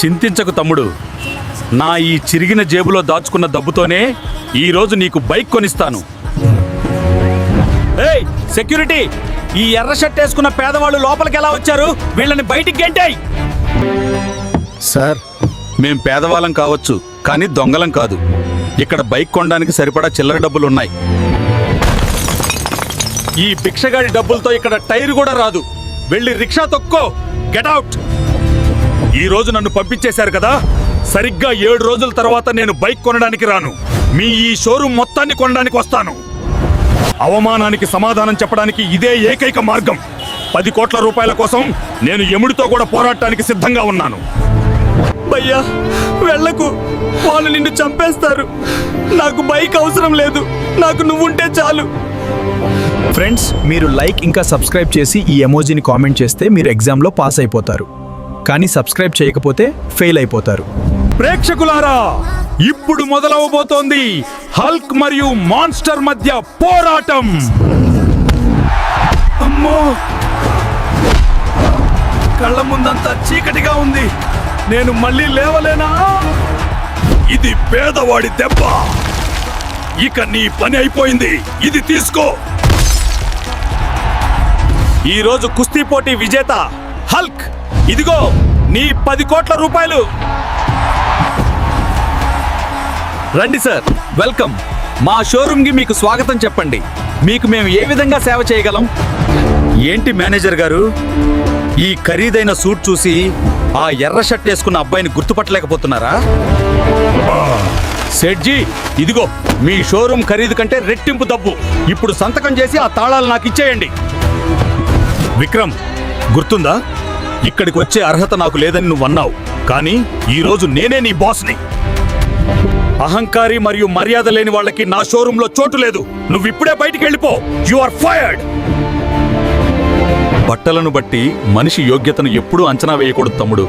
చింతించకు తమ్ముడు. నా ఈ చిరిగిన జేబులో దాచుకున్న డబ్బుతోనే ఈరోజు నీకు బైక్ కొనిస్తాను. ఏయ్ సెక్యూరిటీ! ఈ ఎర్ర షర్ట్ వేసుకున్న పేదవాళ్ళు లోపలికి ఎలా వచ్చారు? వీళ్ళని బయటికి గెంటాయి! సార్. మేం పేదవాళ్ళం కావచ్చు కానీ దొంగలం కాదు. ఇక్కడ బైక్ కొనడానికి సరిపడా చిల్లర డబ్బులు ఉన్నాయి ఈ భిక్షగాడి డబ్బులతో ఇక్కడ టైర్ కూడా రాదు. వెళ్ళి రిక్షా తొక్కో. Get out! ఈ రోజు నన్ను పంపించేశారు కదా? సరిగ్గా ఏడు రోజుల తర్వాత నేను బైక్ కొనడానికి రాను. మీ ఈ షోరూమ్ మొత్తాన్ని కొనడానికి వస్తాను. అవమానానికి సమాధానం చెప్పడానికి ఇదే ఏకైక మార్గం. పది కోట్ల రూపాయల కోసం నేను ఎముడితో కూడా పోరాడటానికి సిద్ధంగా ఉన్నాను. భయ్యా వెళ్ళకు. వాళ్ళు నిన్ను చంపేస్తారు. నాకు బైక్ అవసరం లేదు. నాకు నువ్వుంటే చాలు. ఫ్రెండ్స్ మీరు లైక్ ఇంకా సబ్స్క్రైబ్ చేసి ఈ ఎమోజీని కామెంట్ చేస్తే మీరు ఎగ్జామ్లో పాస్ అయిపోతారు. కానీ సబ్స్క్రైబ్ చేయకపోతే ఫెయిల్ అయిపోతారు. ప్రేక్షకులారా ఇప్పుడు మొదలవబోతోంది హల్క్ మరియు మాన్స్టర్ మధ్య పోరాటం. అమ్మో! కళ్ళ ముందంతా చీకటిగా ఉంది. నేను మళ్ళీ లేవలేనా? ఇది పేదవాడి దెబ్బ. ఇక నీ పని అయిపోయింది. ఇది తీసుకో. ఈరోజు కుస్తీ పోటీ విజేత హల్క్. ఇదిగో నీ పది కోట్ల రూపాయలు. రండి సార్ వెల్కమ్. మా షోరూమ్కి మీకు స్వాగతం చెప్పండి. మీకు మేము ఏ విధంగా సేవ చేయగలం? ఏంటి మేనేజర్ గారు? ఈ ఖరీదైన సూట్ చూసి ఆ ఎర్ర షర్ట్ వేసుకున్న అబ్బాయిని గుర్తుపట్టలేకపోతున్నారా? సెడ్జీ ఇదిగో మీ షోరూమ్ ఖరీదు కంటే రెట్టింపు డబ్బు. ఇప్పుడు సంతకం చేసి ఆ తాళాలు నాకు ఇచ్చేయండి. విక్రమ్ గుర్తుందా? ఇక్కడికి వచ్చే అర్హత నాకు లేదని నువ్వు అన్నావు. కానీ ఈరోజు నేనే నీ బాస్ని. అహంకారి మరియు మర్యాద లేని వాళ్ళకి నా షోరూంలో చోటు లేదు. నువ్వు ఇప్పుడే బయటికి వెళ్ళిపో. యు ఆర్ ఫైర్డ్ బట్టలను బట్టి మనిషి యోగ్యతను ఎప్పుడూ అంచనా వేయకూడదు తమ్ముడు.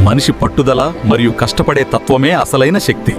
మనిషి పట్టుదల మరియు కష్టపడే తత్వమే అసలైన శక్తి.